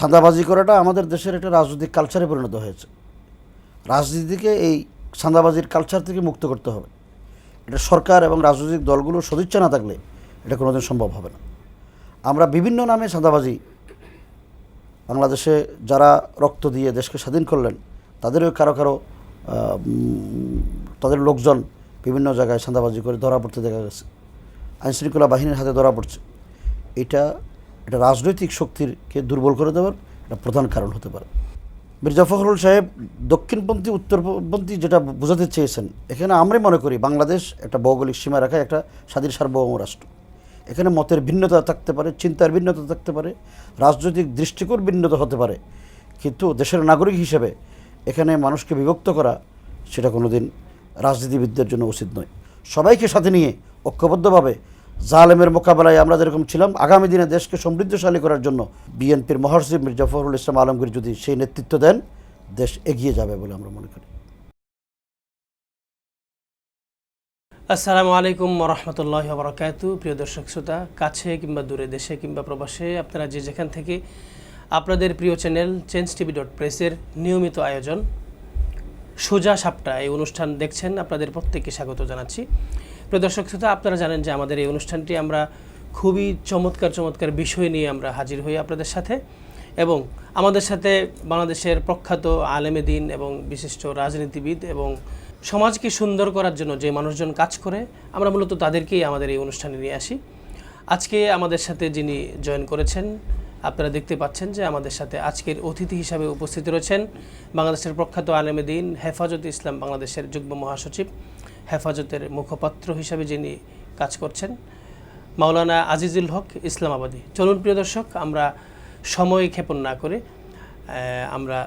চাঁদাবাজি করাটা আমাদের দেশের একটা রাজনৈতিক কালচারে পরিণত হয়েছে। রাজনীতিকে এই চাঁদাবাজির কালচার থেকে মুক্ত করতে হবে। এটা সরকার এবং রাজনৈতিক দলগুলোর সদিচ্ছা না থাকলে এটা কোনোদিন সম্ভব হবে না। আমরা বিভিন্ন নামে চাঁদাবাজি, বাংলাদেশে যারা রক্ত দিয়ে দেশকে স্বাধীন করলেন, তাদেরও কারও কারও তাদের লোকজন বিভিন্ন জায়গায় চাঁদাবাজি করে ধরা পড়তে দেখা গেছে। আইনশৃঙ্খলা বাহিনীর হাতে ধরা পড়ছে। এটা এটা রাজনৈতিক শক্তিরকে দুর্বল করে দেওয়ার একটা প্রধান কারণ হতে পারে। মির্জা ফখরুল সাহেব দক্ষিণপন্থী, উত্তরপন্থী যেটা বোঝাতে চেয়েছেন, এখানে আমরাই মনে করি বাংলাদেশ একটা ভৌগোলিক সীমা রাখায় একটা স্বাধীন সার্বভৌম রাষ্ট্র। এখানে মতের ভিন্নতা থাকতে পারে, চিন্তার ভিন্নতা থাকতে পারে, রাজনৈতিক দৃষ্টিকোণ ভিন্নতা হতে পারে, কিন্তু দেশের নাগরিক হিসেবে এখানে মানুষকে বিভক্ত করা সেটা কোনোদিন রাজনীতিবিদদের জন্য উচিত নয়। সবাইকে সাথে নিয়ে ঐক্যবদ্ধভাবে জালেমের মোকাবেলায় আমরা যেরকম ছিলাম, আগামী দিনে দেশকে সমৃদ্ধশালী করার জন্য বিএনপির মহর্ষি মির্জা ফখরুল ইসলাম আলমগীর যদি সেই নেতৃত্ব দেন, দেশ এগিয়ে যাবে বলে আমরা মনে করি। আসসালামু আলাইকুম রহমতুল্লাহ বরকাতু প্রিয় দর্শক শ্রোতা, কাছে কিংবা দূরে দেশে কিংবা প্রবাসে আপনারা যে যেখান থেকে আপনাদের প্রিয় চ্যানেল চেঞ্জ টিভি ডট প্রেসের নিয়মিত আয়োজন সোজা সাপটা এই অনুষ্ঠান দেখছেন। আপনাদের প্রত্যেককে স্বাগত জানাচ্ছি। প্রিয় দর্শক শ্রোতা, আপনারা জানেন যে আমাদের এই অনুষ্ঠানটি আমরা খুবই চমৎকার চমৎকার বিষয় নিয়ে আমরা হাজির হই আপনাদের সাথে এবং আমাদের সাথে বাংলাদেশের প্রখ্যাত আলেমে দিন এবং বিশিষ্ট রাজনীতিবিদ এবং সমাজকে সুন্দর করার জন্য যে মানুষজন কাজ করে, আমরা মূলত তাদেরকেই আমাদের এই অনুষ্ঠানে নিয়ে আসি। আজকে আমাদের সাথে যিনি জয়েন করেছেন, আপনারা দেখতে পাচ্ছেন যে আমাদের সাথে আজকের অতিথি হিসাবে উপস্থিত রয়েছেন বাংলাদেশের প্রখ্যাত আলেমে দিন হেফাজত ইসলাম বাংলাদেশের যুগ্ম মহাসচিব হেফাজতের মুখপাত্র হিসাবে যিনি কাজ করছেন মাওলানা আজিজুল হক ইসলামাবাদী। চলুন প্রিয় দর্শক আমরা সময় ক্ষেপণ না করে আমরা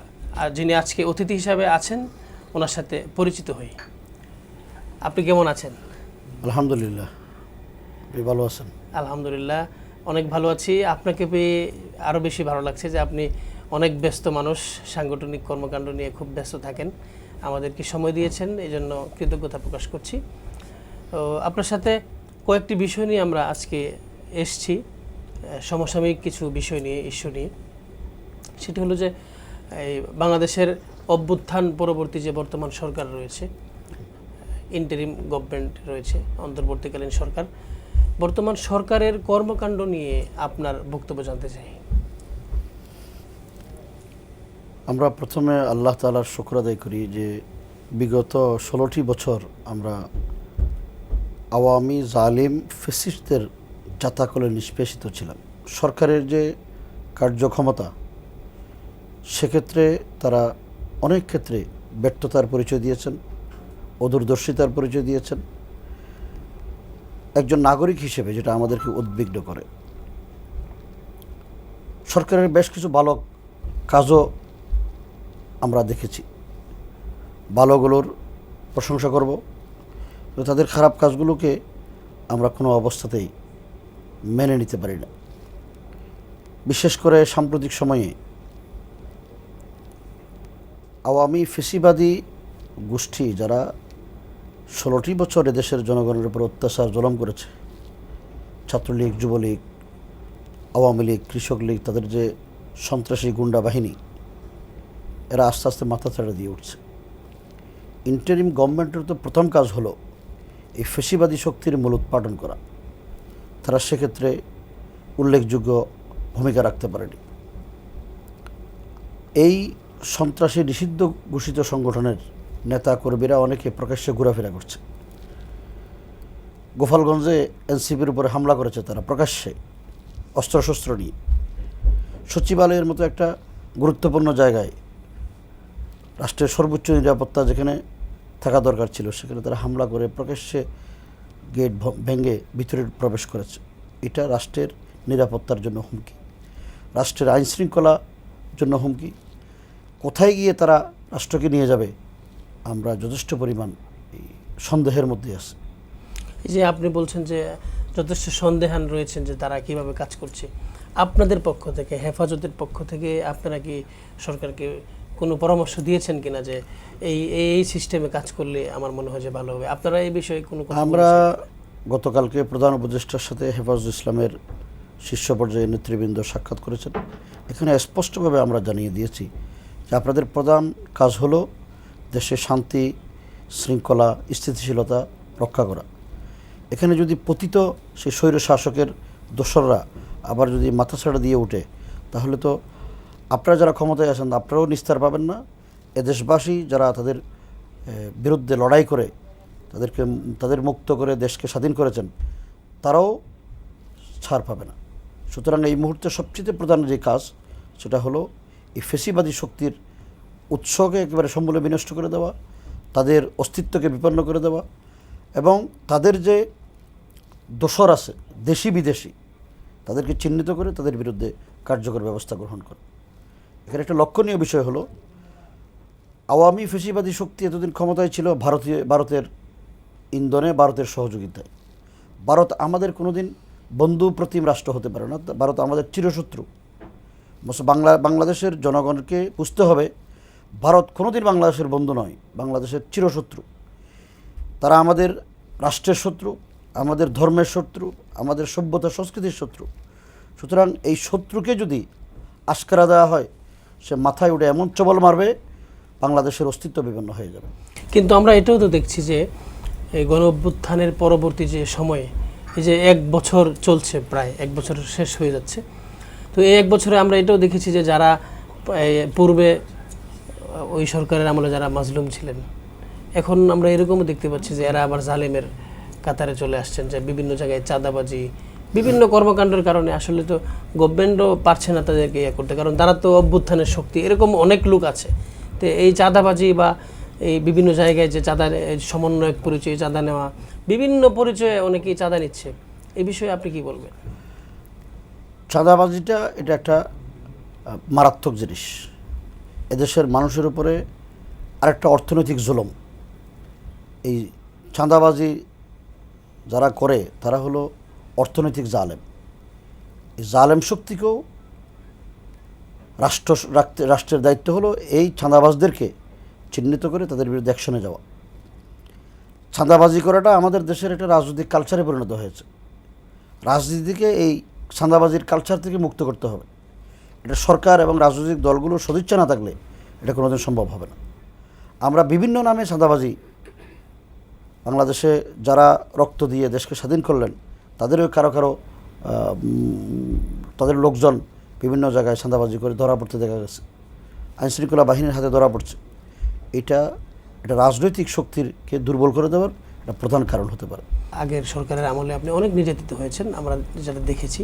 যিনি আজকে অতিথি হিসাবে আছেন ওনার সাথে পরিচিত হই। আপনি কেমন আছেন? আলহামদুলিল্লাহ ভালো আছেন? আলহামদুলিল্লাহ অনেক ভালো আছি। আপনাকে পেয়ে আরও বেশি ভালো লাগছে যে আপনি অনেক ব্যস্ত মানুষ সাংগঠনিক কর্মকাণ্ড নিয়ে খুব ব্যস্ত থাকেন। আমাদেরকে সময় দিয়েছেন এই জন্য কৃতজ্ঞতা প্রকাশ করছি। আপনার সাথে কয়েকটি বিষয় নিয়ে আমরা আজকে এসছি সমসাময়িক কিছু বিষয় নিয়ে, ইস্যু নিয়ে। সেটি হলো যে, এই বাংলাদেশের অভ্যুত্থান পরবর্তী যে বর্তমান সরকার রয়েছে ইন্টারিম গভর্নমেন্ট রয়েছে, অন্তর্বর্তীকালীন সরকার, বর্তমান সরকারের কর্মকাণ্ড নিয়ে আপনার বক্তব্য জানতে চাই। আমরা প্রথমে আল্লাহ তালার শুক্র আদায় করি যে বিগত ষোলোটি বছর আমরা আওয়ামী জালিম ফেসিস্টদের জাতাকলে নিষ্পেষিত ছিলাম। সরকারের যে কার্যক্ষমতা, সেক্ষেত্রে তারা অনেক ক্ষেত্রে ব্যর্থতার পরিচয় দিয়েছেন, অদূরদর্শিতার পরিচয় দিয়েছেন। একজন নাগরিক হিসেবে যেটা আমাদেরকে উদ্বিগ্ন করে। সরকারের বেশ কিছু ভালো কাজও আমরা দেখেছি। ভালোগুলোর প্রশংসা করব। তো তাদের খারাপ কাজগুলোকে আমরা কোনো অবস্থাতেই মেনে নিতে পারি না। বিশেষ করে সাম্প্রতিক সময়ে আওয়ামী ফেসিবাদী গোষ্ঠী যারা ষোলোটি বছর দেশের জনগণের উপর অত্যাচার, জলম করেছে, ছাত্রলীগ, যুবলীগ, আওয়ামী লীগ কৃষক লীগ তাদের যে সন্ত্রাসী গুন্ডা বাহিনী এরা আস্তে আস্তে মাথা ছাড়া দিয়ে উঠছে। ইন্টারিম গভর্নমেন্টের তো প্রথম কাজ হলো এই ফেসিবাদী শক্তির মূল উৎপাদন করা। তারা সেক্ষেত্রে উল্লেখযোগ্য ভূমিকা রাখতে পারেনি। এই সন্ত্রাসী নিষিদ্ধ ঘোষিত সংগঠনের নেতা কর্মীরা অনেকে প্রকাশ্যে ঘোরাফেরা করছে। গোপালগঞ্জে এনসিপির উপরে হামলা করেছে তারা প্রকাশ্যে অস্ত্রশস্ত্র নিয়ে। সচিবালয়ের মতো একটা গুরুত্বপূর্ণ জায়গায় রাষ্ট্রের সর্বোচ্চ নিরাপত্তা যেখানে থাকা দরকার ছিল, সেখানে তারা হামলা করে প্রকাশ্যে গেট ভেঙে ভিতরে প্রবেশ করেছে। এটা রাষ্ট্রের নিরাপত্তার জন্য হুমকি। রাষ্ট্রের আইন শৃঙ্খলার জন্য হুমকি। কোথায় গিয়ে তারা রাষ্ট্রকে নিয়ে যাবে, আমরা যথেষ্ট পরিমাণ সন্দেহের মধ্যে আছি। এই যে আপনি বলছেন যে যথেষ্ট সন্দেহান রয়েছেন যে তারা কীভাবে কাজ করছে, আপনাদের পক্ষ থেকে, হেফাজতের পক্ষ থেকে আপনারা কি সরকারকে কোনো পরামর্শ দিয়েছেন কিনা যে এই এই সিস্টেমে কাজ করলে আমার মনে হয় যে ভালো হবে? আপনারা এই বিষয়ে কোনো আমরা গতকালকে প্রধান উপদেষ্টার সাথে হেফাজুল ইসলামের শীর্ষ পর্যায়ে নেতৃবৃন্দ সাক্ষাৎ করেছেন। এখানে স্পষ্টভাবে আমরা জানিয়ে দিয়েছি যে আপনাদের প্রধান কাজ হলো দেশে শান্তি শৃঙ্খলা স্থিতিশীলতা রক্ষা করা। এখানে যদি পতিত সেই স্বৈর শাসকের দোসররা আবার যদি মাথাছাড়া দিয়ে ওঠে তাহলে তো আপনারা যারা ক্ষমতায় আছেন আপনারাও নিস্তার পাবেন না। এ দেশবাসী যারা তাদের বিরুদ্ধে লড়াই করে, তাদেরকে, তাদের মুক্ত করে দেশকে স্বাধীন করেছেন, তারাও ছাড় পাবে না। সুতরাং এই মুহূর্তে সবচেয়ে প্রধান যে কাজ, সেটা হলো এই ফেসিবাদী শক্তির উৎসকে একেবারে সম্বলে বিনষ্ট করে দেওয়া, তাদের অস্তিত্বকে বিপন্ন করে দেওয়া এবং তাদের যে দোসর আছে, দেশি বিদেশি, তাদেরকে চিহ্নিত করে তাদের বিরুদ্ধে কার্যকর ব্যবস্থা গ্রহণ করা। এখানে একটা লক্ষণীয় বিষয় হলো, আওয়ামী ফেসিবাদী শক্তি এতদিন ক্ষমতায় ছিল ভারতীয়, ভারতের ইন্ধনে, ভারতের সহযোগিতায়। ভারত আমাদের কোনোদিন বন্ধু প্রতিম রাষ্ট্র হতে পারে না। ভারত আমাদের চিরশত্রু। বাংলা, বাংলাদেশের জনগণকে বুঝতে হবে, ভারত কোনোদিন বাংলাদেশের বন্ধু নয়, বাংলাদেশের চিরশত্রু। তারা আমাদের রাষ্ট্রের শত্রু, আমাদের ধর্মের শত্রু, আমাদের সভ্যতা, সংস্কৃতির শত্রু। সুতরাং এই শত্রুকে যদি আশকারা দেওয়া হয় সে মাথায় উঠে এমন চবল মারবে, বাংলাদেশের অস্তিত্ব বিপন্ন হয়ে যাবে। কিন্তু আমরা এটাও তো দেখছি যে, এই গণ অভ্যুত্থানের পরবর্তী যে সময়ে, এই যে এক বছর চলছে প্রায়, এক বছর শেষ হয়ে যাচ্ছে। তো এই এক বছরে আমরা এটাও দেখেছি যে যারা পূর্বে, ওই সরকারের আমলে যারা মাজলুম ছিলেন, এখন আমরা এরকমও দেখতে পাচ্ছি যে এরা আবার জালেমের কাতারে চলে আসছেন, যে বিভিন্ন জায়গায় চাঁদাবাজি বিভিন্ন কর্মকাণ্ডের কারণে আসলে তো গভর্নমেন্টও পারছে না তাদেরকে ইয়ে করতে। কারণ তারা তো অভ্যুত্থানের শক্তি। এরকম অনেক লোক আছে। তো এই চাঁদাবাজি বা এই বিভিন্ন জায়গায় যে চাঁদা সমন্বয়ক পরিচয়ে চাঁদা নেওয়া, বিভিন্ন পরিচয়ে অনেকেই চাঁদা নিচ্ছে। এই বিষয়ে আপনি কি বলবেন? চাঁদাবাজিটা এটা একটা মারাত্মক জিনিস। এদেশের মানুষের উপরে আরেকটা অর্থনৈতিক জুলম। এই চাঁদাবাজি যারা করে, তারা হলো অর্থনৈতিক জালেম। এই জালেম শক্তিকেও রাষ্ট্র রাখতে, রাষ্ট্রের দায়িত্ব হলো এই চাঁদাবাজদেরকে চিহ্নিত করে তাদের বিরুদ্ধে অ্যাকশনে যাওয়া। চাঁদাবাজি করাটা আমাদের দেশের একটা রাজনৈতিক কালচারে পরিণত হয়েছে। রাজনীতিকে এই চাঁদাবাজির কালচার থেকে মুক্ত করতে হবে। এটা সরকার এবং রাজনৈতিক দলগুলোর সদিচ্ছা না থাকলে এটা কোনোদিন সম্ভব হবে না। আমরা বিভিন্ন নামে চাঁদাবাজি বাংলাদেশে যারা রক্ত দিয়ে দেশকে স্বাধীন করলেন তাদেরও কারও কারও তাদের লোকজন বিভিন্ন জায়গায় চাঁদাবাজি করে ধরা পড়তে দেখা গেছে। আইনশৃঙ্খলা বাহিনীর হাতে ধরা পড়ছে। এটা এটা রাজনৈতিক শক্তিরকে দুর্বল করে দেওয়ার একটা প্রধান কারণ হতে পারে। আগের সরকারের আমলে আপনি অনেক নির্যাতিত হয়েছেন, আমরা যেটা দেখেছি।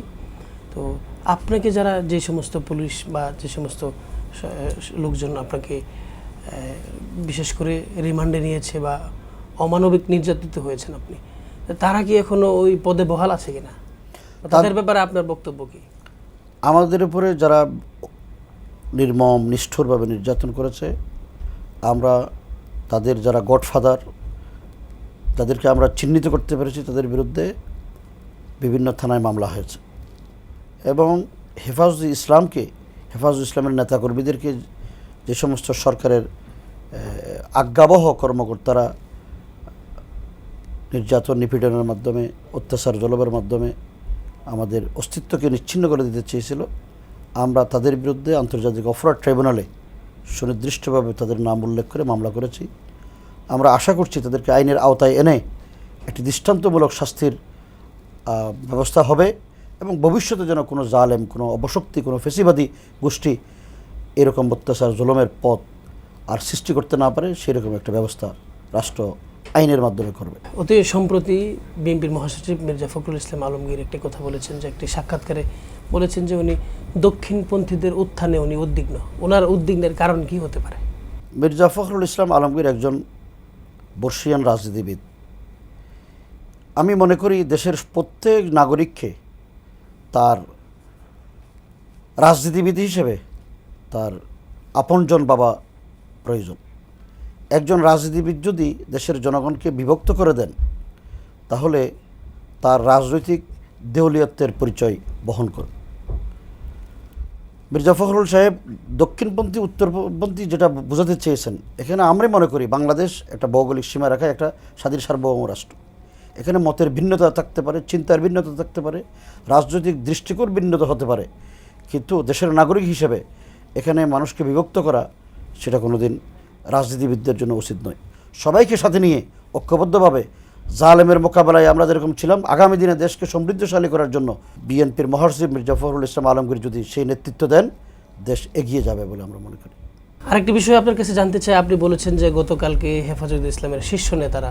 তো আপনাকে যারা যে সমস্ত পুলিশ বা যে সমস্ত লোকজন আপনাকে বিশেষ করে রিমান্ডে নিয়েছে বা অমানবিক নির্যাতিত হয়েছেন আপনি তারা কি এখনও ওই পদে বহাল আছে কিনা? তাদের ব্যাপারে আপনার বক্তব্য কি? আমাদের উপরে যারা নির্মম নিষ্ঠুরভাবে নির্যাতন করেছে আমরা তাদের যারা গডফাদার তাদেরকে আমরা চিহ্নিত করতে পেরেছি তাদের বিরুদ্ধে বিভিন্ন থানায় মামলা হয়েছে। এবং হেফাজুল ইসলামকে হেফাজুল ইসলামের নেতাকর্মীদেরকে যে সমস্ত সরকারের আজ্ঞাবহ কর্মকর্তারা নির্যাতন নিপীড়নের মাধ্যমে, অত্যাচার জলবের মাধ্যমে আমাদের অস্তিত্বকে নিচ্ছিন্ন করে দিতে চেয়েছিল। আমরা তাদের বিরুদ্ধে আন্তর্জাতিক অপরাধ ট্রাইব্যুনালে সুনির্দিষ্টভাবে তাদের নাম উল্লেখ করে মামলা করেছি। আমরা আশা করছি তাদেরকে আইনের আওতায় এনে একটি দৃষ্টান্তমূলক শাস্তির ব্যবস্থা হবে এবং ভবিষ্যতে যেন কোনো জালেম, কোনো অবশক্তি কোনো ফেসিবাদী গোষ্ঠী এরকম অত্যাচার, জুলমের পথ আর সৃষ্টি করতে না পারে, সেরকম একটা ব্যবস্থা রাষ্ট্র আইনের মাধ্যমে করবে। অতি সম্প্রতি বিএনপির মহাসচিব মির্জা ফখরুল ইসলাম আলমগীর একটি কথা বলেছেন যে একটি সাক্ষাৎকারে বলেছেন যে উনি দক্ষিণপন্থীদের উত্থানে উনি উদ্বিগ্ন। ওনার উদ্বিগ্নের কারণ কি হতে পারে? মির্জা ফখরুল ইসলাম আলমগীর একজন বর্ষিয়ান রাজনীতিবিদ। আমি মনে করি দেশের প্রত্যেক নাগরিককে তার রাজনীতিবিদ হিসেবে তার আপনজন বাবা প্রয়োজন। একজন রাজনীতিবিদ যদি দেশের জনগণকে বিভক্ত করে দেন, তাহলে তার রাজনৈতিক দেউলিয়ত্বের পরিচয় বহন করে মির্জা ফখরুল সাহেব দক্ষিণপন্থী, উত্তরপন্থী যেটা বোঝাতে চেয়েছেন, এখানে আমরা মনে করি বাংলাদেশ একটা ভৌগোলিক সীমা রাখা একটা স্বাধীন সার্বভৌম রাষ্ট্র। এখানে মতের ভিন্নতা থাকতে পারে, চিন্তার ভিন্নতা থাকতে পারে, রাজনৈতিক দৃষ্টিকোণ ভিন্নতা হতে পারে, কিন্তু দেশের নাগরিক হিসেবে এখানে মানুষকে বিভক্ত করা সেটা কোনোদিন রাজনীতিবিদদের জন্য উচিত নয়। সবাইকে সাথে নিয়ে ঐক্যবদ্ধভাবে জালেমের মোকাবেলায় আমরা যেরকম ছিলাম, আগামী দিনে দেশকে সমৃদ্ধশালী করার জন্য বিএনপির মির জাফরুল ইসলাম আলমগীর যদি সেই নেতৃত্ব দেন, দেশ এগিয়ে যাবে বলে আমরা মনে করি। আরেকটি বিষয় আপনার কাছে জানতে চাই, আপনি বলেছেন যে গতকালকে হেফাজত ইসলামের শীর্ষ নেতারা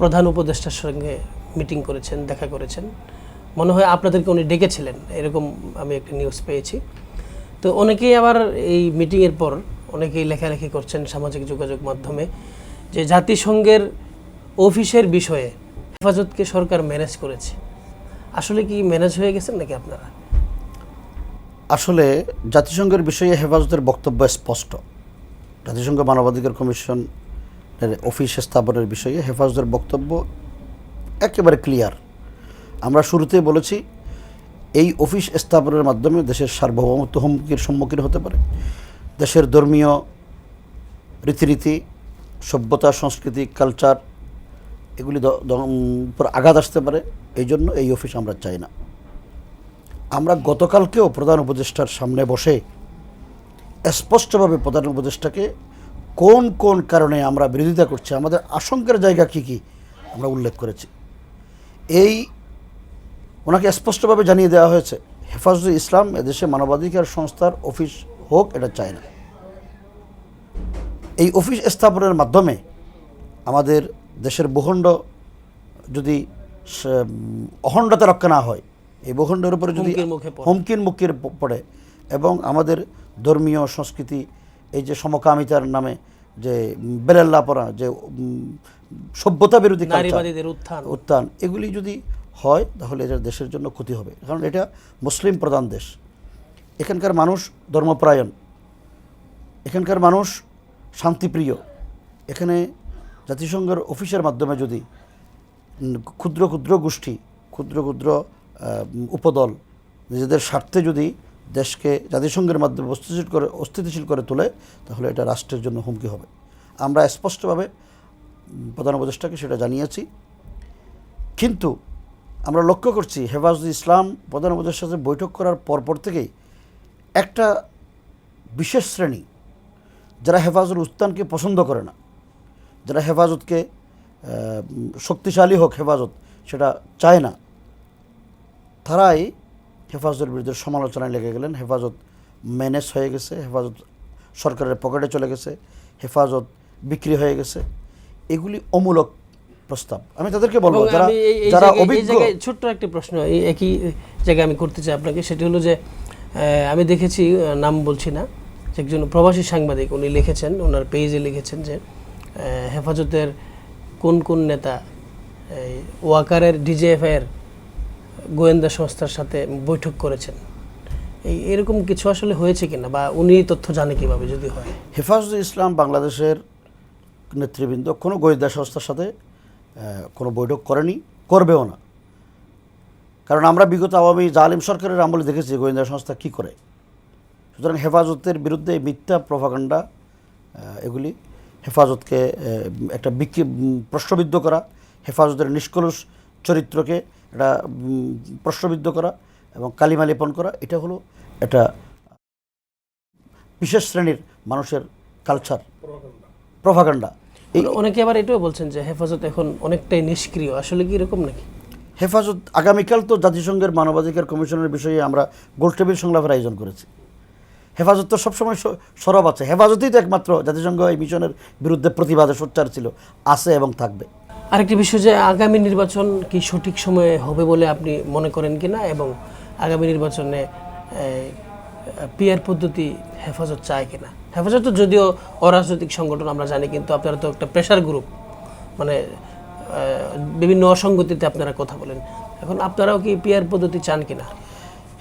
প্রধান উপদেষ্টার সঙ্গে মিটিং করেছেন, দেখা করেছেন। মনে হয় আপনাদেরকে উনি ডেকেছিলেন, এরকম আমি একটা নিউজ পেয়েছি। তো অনেকেই আবার এই মিটিংয়ের পর অনেকেই লেখালেখি করছেন সামাজিক যোগাযোগ মাধ্যমে, যে জাতিসংঘের অফিসের বিষয়ে হেফাজতকে সরকার ম্যানেজ করেছে। আসলে কি ম্যানেজ হয়ে গেছেন নাকি আপনারা? আসলে জাতিসংঘের বিষয়ে হেফাজতের বক্তব্য স্পষ্ট। জাতিসংঘ মানবাধিকার কমিশন অফিস স্থাপনের বিষয়ে হেফাজতের বক্তব্য একেবারে ক্লিয়ার। আমরা শুরুতেই বলেছি, এই অফিস স্থাপনের মাধ্যমে দেশের সার্বভৌমত্ব হুমকির সম্মুখীন হতে পারে। দেশের ধর্মীয় রীতিনীতি, সভ্যতা, সংস্কৃতি কালচার এগুলি উপর আঘাত আসতে পারে, এই জন্য এই অফিস আমরা চাই না। আমরা গতকালকেও প্রধান উপদেষ্টার সামনে বসে স্পষ্টভাবে প্রধান উপদেষ্টাকে কোন কোন কারণে আমরা বিরোধিতা করছি, আমাদের আশঙ্কার জায়গা কী কী আমরা উল্লেখ করেছি। এই ওনাকে স্পষ্টভাবে জানিয়ে দেওয়া হয়েছে, হেফাজতুল ইসলাম এদেশে মানবাধিকার সংস্থার অফিস হোক এটা চায় না। এই অফিস স্থাপনের মাধ্যমে আমাদের দেশের ভূখণ্ড যদি অখণ্ডতা রক্ষা না হয় এই ভূখণ্ডের উপরে যদি হুমকির। মুখের পড়ে। এবং আমাদের ধর্মীয় সংস্কৃতি এই যে সমকামিতার নামে যে উম, বেলেল্লা পড়া যে সভ্যতা বিরোধী উত্থান। উত্থান এগুলি যদি হয় তাহলে এটা দেশের জন্য ক্ষতি হবে। কারণ এটা মুসলিম প্রধান দেশ। এখানকার মানুষ ধর্মপ্রায়ণ। এখানকার মানুষ শান্তিপ্রিয়। এখানে জাতিসংঘের অফিসের মাধ্যমে যদি ক্ষুদ্র ক্ষুদ্র গোষ্ঠী, ক্ষুদ্র ক্ষুদ্র উপদল নিজেদের স্বার্থে যদি দেশকে জাতিসংঘের মাধ্যমে অস্থিতিশীল করে অস্থিতিশীল করে তোলে, তাহলে এটা রাষ্ট্রের জন্য হুমকি হবে। আমরা স্পষ্টভাবে প্রধান উপদেষ্টাকে সেটা জানিয়েছি। কিন্তু আমরা লক্ষ্য করছি হেফাজুল ইসলাম প্রধান উপদেষ্টার সাথে বৈঠক করার পরপর থেকেই একটা বিশেষ শ্রেণি যারা হেফাজুল উস্তানকে পছন্দ করে না যারা হেফাজতকে শক্তিশালী হোক হেফাজত সেটা চায় না তারাই হেফাজতের বিরুদ্ধে সমালোচনায় লেগে গেলেন। হেফাজত ম্যানেজ হয়ে গেছে হেফাজত সরকারের পকেটে চলে গেছে হেফাজত বিক্রি হয়ে গেছে। এগুলি অমূলক প্রস্তাব। আমি তাদেরকে বলব যারা যারা অভিজ্ঞ ছোট্ট একটি প্রশ্ন এই একই জায়গায় আমি করতে চাই আপনাকে। সেটি হলো যে আমি দেখেছি নাম বলছি না, একজন প্রবাসী সাংবাদিক, উনি লিখেছেন, ওনার পেজে লিখেছেন যে হেফাজতের কোন কোন নেতা ওয়াকারের ডিজিএফআইয়ের গোয়েন্দা সংস্থার সাথে বৈঠক করেছেন। এই এরকম কিছু আসলে হয়েছে কিনা বা উনি তথ্য জানে কীভাবে যদি হয়? হেফাজতুল ইসলাম বাংলাদেশের নেতৃবৃন্দ কোনো গোয়েন্দা সংস্থার সাথে কোনো বৈঠক করেনি, করবেও না। কারণ আমরা বিগত আওয়ামী জালিম সরকারের আমলে দেখেছি গোয়েন্দা সংস্থা কী করে। সুতরাং হেফাজতের বিরুদ্ধে মিথ্যা প্রভাকাণ্ডা এগুলি হেফাজতকে একটা বিক্ষি প্রশ্নবিদ্ধ করা, হেফাজতের নিষ্কলুষ চরিত্রকে এটা প্রশ্নবিদ্ধ করা এবং কালিমা লেপন করা, এটা হলো একটা বিশেষ শ্রেণির মানুষের কালচার প্রভাকাণ্ডা। অনেকে আবার এটাও বলছেন যে হেফাজত এখন অনেকটাই নিষ্ক্রিয়। আসলে কি এরকম নাকি? হেফাজত, আগামীকাল তো জাতিসংঘের মানবাধিকার কমিশনের বিষয়ে আমরা গোলটেবিল সংলাপের আয়োজন করেছি। হেফাজত তো সবসময় সরব আছে। হেফাজতই তো একমাত্র জাতিসংঘ এই মিশনের বিরুদ্ধে প্রতিবাদে সোচ্চার ছিল, আছে এবং থাকবে। আরেকটি বিষয় যে আগামী নির্বাচন কি সঠিক সময়ে হবে বলে আপনি মনে করেন কিনা এবং আগামী নির্বাচনে পিয়ার পদ্ধতি হেফাজত চায় কিনা হেফাজত তো যদিও অরাজনৈতিক সংগঠন আমরা জানি, কিন্তু আপনারা তো একটা প্রেশার গ্রুপ মানে বিভিন্ন অসঙ্গতিতে আপনারা কথা বলেন। এখন আপনারাও কি পিয়ার পদ্ধতি চান কিনা?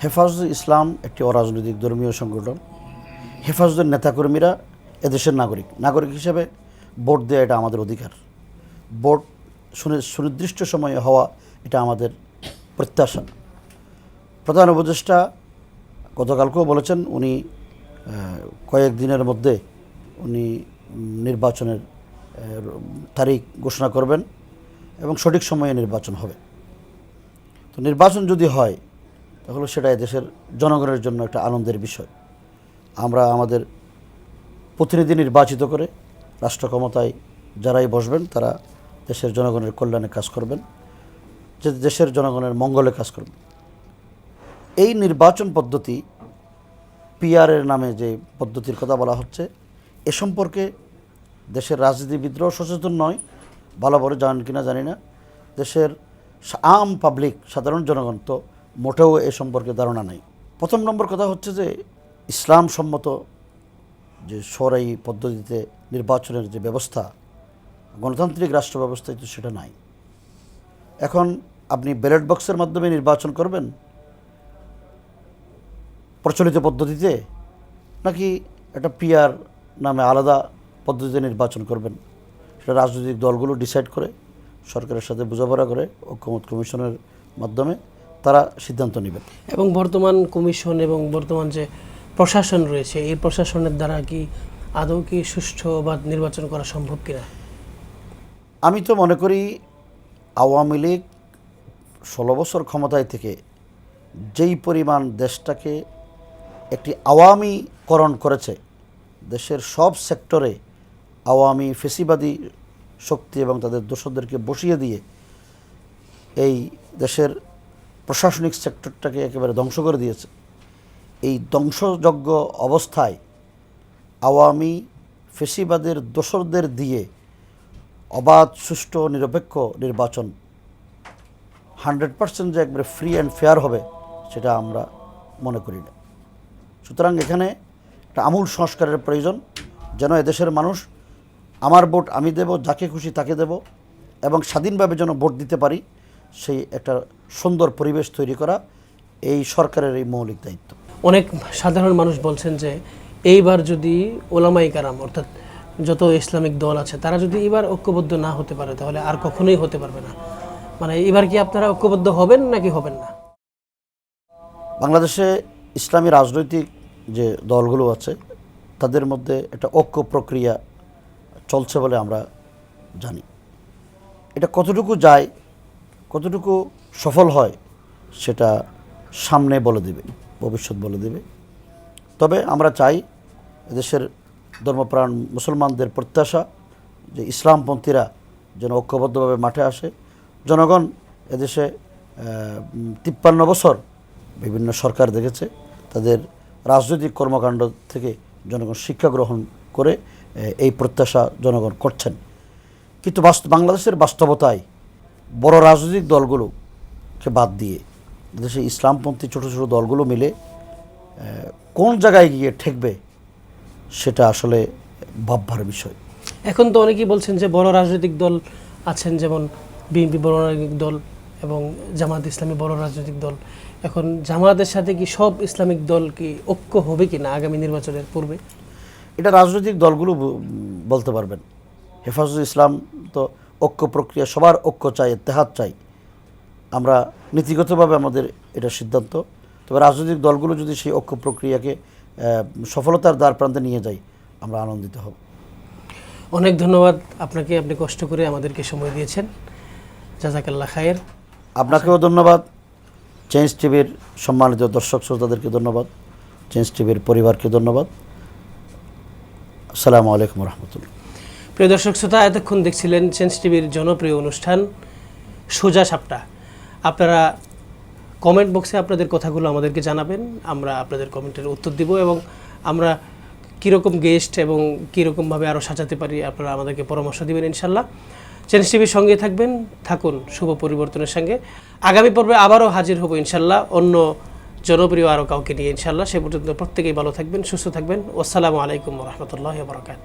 হেফাজত ইসলাম একটি অরাজনৈতিক ধর্মীয় সংগঠন। হেফাজতের নেতাকর্মীরা এদেশের নাগরিক। নাগরিক হিসেবে ভোট দেওয়া এটা আমাদের অধিকার। ভোট সুনি- সুনির্দিষ্ট সময়ে হওয়া এটা আমাদের প্রত্যাশা। প্রধান উপদেষ্টা গতকালকেও বলেছেন উনি আহ, কয়েক দিনের মধ্যে উনি নির্বাচনের তারিখ ঘোষণা করবেন। এবং সঠিক সময়ে নির্বাচন হবে। তো নির্বাচন যদি হয়, তাহলে সেটা দেশের জনগণের জন্য একটা আনন্দের বিষয়। আমরা আমাদের প্রতিনিধি নির্বাচিত করে রাষ্ট্র ক্ষমতায় যারাই বসবেন, তারা দেশের জনগণের কল্যাণে কাজ করবেন, যে দেশের জনগণের মঙ্গলে কাজ করবেন। এই নির্বাচন পদ্ধতি পিআরের নামে যে পদ্ধতির কথা বলা হচ্ছে, এ সম্পর্কে দেশের রাজনীতিবিদরাও সচেতন নয় ভালো করে জানেন কিনা জানি না। দেশের আম পাবলিক সাধারণ জনগণ তো মোটেও এ সম্পর্কে ধারণা নেই। প্রথম নম্বর কথা হচ্ছে যে, ইসলাম সম্মত যে সরাই পদ্ধতিতে নির্বাচনের যে ব্যবস্থা, গণতান্ত্রিক রাষ্ট্র ব্যবস্থায় তো সেটা নাই। এখন আপনি ব্যালট বক্সের মাধ্যমে নির্বাচন করবেন, প্রচলিত পদ্ধতিতে, নাকি একটা পিয়ার নামে আলাদা পদ্ধতিতে নির্বাচন করবেন? সেটা রাজনৈতিক দলগুলো ডিসাইড করে সরকারের সাথে বোঝাপড়া করে ঐক্যমত কমিশনের মাধ্যমে তারা সিদ্ধান্ত নেবেন। এবং বর্তমান কমিশন এবং বর্তমান যে প্রশাসন রয়েছে এই প্রশাসনের দ্বারা কি আদৌ কি সুষ্ঠু বা নির্বাচন করা সম্ভব কিনা? আমি তো মনে করি আওয়ামী লীগ ষোলো বছর ক্ষমতায় থেকে যেই পরিমাণ দেশটাকে একটি আওয়ামীকরণ করেছে দেশের সব সেক্টরে আওয়ামী ফেসিবাদী শক্তি এবং তাদের দোষদেরকে বসিয়ে দিয়ে এই দেশের প্রশাসনিক সেক্টরটাকে একেবারে ধ্বংস করে দিয়েছে। এই ধ্বংসযজ্ঞ অবস্থায় আওয়ামী ফেসিবাদের দোসরদের দিয়ে অবাধ, সুষ্ঠু, নিরপেক্ষ নির্বাচন হান্ড্রেড পার্সেন্ট যে একবারে ফ্রি অ্যান্ড ফেয়ার হবে, সেটা আমরা মনে করি না। সুতরাং এখানে একটা আমূল সংস্কারের প্রয়োজন, যেন এদেশের মানুষ আমার ভোট আমি দেব যাকে খুশি তাকে দেব এবং স্বাধীনভাবে যেন ভোট দিতে পারি সেই একটা সুন্দর পরিবেশ তৈরি করা এই সরকারের এই মৌলিক দায়িত্ব। অনেক সাধারণ মানুষ বলছেন যে এইবার যদি ওলামাই কারাম অর্থাৎ যত ইসলামিক দল আছে তারা যদি এবার ঐক্যবদ্ধ না হতে পারে তাহলে আর কখনোই হতে পারবে না। মানে এবার কি আপনারা ঐক্যবদ্ধ হবেন নাকি হবেন না? বাংলাদেশে ইসলামী রাজনৈতিক যে দলগুলো আছে তাদের মধ্যে একটা ঐক্য প্রক্রিয়া চলছে বলে আমরা জানি। এটা কতটুকু যায়, কতটুকু সফল হয়, সেটা সামনে বলে দেবে, ভবিষ্যৎ বলে দেবে। তবে আমরা চাই এদেশের ধর্মপ্রাণ মুসলমানদের প্রত্যাশা যে ইসলামপন্থীরা যেন ঐক্যবদ্ধভাবে মাঠে আসে। জনগণ এদেশে তিপ্পান্ন বছর বিভিন্ন সরকার দেখেছে। তাদের রাজনৈতিক কর্মকাণ্ড থেকে জনগণ শিক্ষা গ্রহণ করে এই প্রত্যাশা জনগণ করছেন। কিন্তু বাংলাদেশের বাস্তবতায় বড় রাজনৈতিক দলগুলোকে বাদ দিয়ে দেশে ইসলামপন্থী ছোটো ছোটো দলগুলো মিলে কোন জায়গায় গিয়ে ঠেকবে সেটা আসলে ভাববার বিষয়। এখন তো অনেকেই বলছেন যে বড় রাজনৈতিক দল আছেন যেমন বিএনপি বড় রাজনৈতিক দল এবং জামাত ইসলামী বড় রাজনৈতিক দল। এখন জামাতের সাথে কি সব ইসলামিক দল কি ঐক্য হবে কি না আগামী নির্বাচনের পূর্বে? এটা রাজনৈতিক দলগুলো বলতে পারবেন। হেফাজুল ইসলাম তো ঐক্য প্রক্রিয়া সবার ঐক্য চাই ইত্তেহাদ চাই। আমরা নীতিগতভাবে আমাদের এটা সিদ্ধান্ত। তবে রাজনৈতিক দলগুলো যদি সেই ঐক্য প্রক্রিয়াকে সফলতার দ্বার প্রান্তে নিয়ে যায় আমরা আনন্দিত হব। অনেক ধন্যবাদ আপনাকে আপনি কষ্ট করে আমাদেরকে সময় দিয়েছেন। জাজাকাল্লাহ খায়ের। আপনাকেও ধন্যবাদ। চেঞ্জ টিভির সম্মানিত দর্শক শ্রোতাদেরকে ধন্যবাদ চেঞ্জ টিভির পরিবারকে ধন্যবাদ। আসসালামু আলাইকুম রহমতুল্লাহ। প্রিয় দর্শক শ্রোতা, এতক্ষণ দেখছিলেন চেঞ্জ টিভির জনপ্রিয় অনুষ্ঠান সোজা সাপটা। আপনারা কমেন্ট বক্সে আপনাদের কথাগুলো আমাদেরকে জানাবেন, আমরা আপনাদের কমেন্টের উত্তর দিব এবং আমরা কীরকম গেস্ট এবং কীরকমভাবে আরও সাজাতে পারি আপনারা আমাদেরকে পরামর্শ দিবেন ইনশাল্লাহ চেঞ্জ টিভির সঙ্গে থাকবেন, থাকুন শুভ পরিবর্তনের সঙ্গে। আগামী পর্বে আবারও হাজির হব ইনশাল্লাহ অন্য জনপ্রিয় আরও কাউকে নিয়ে ইনশাল্লাহ সে পর্যন্ত প্রত্যেকেই ভালো থাকবেন, সুস্থ থাকবেন। আসসালামু আলাইকুম রহমতুল্লাহ বরকাত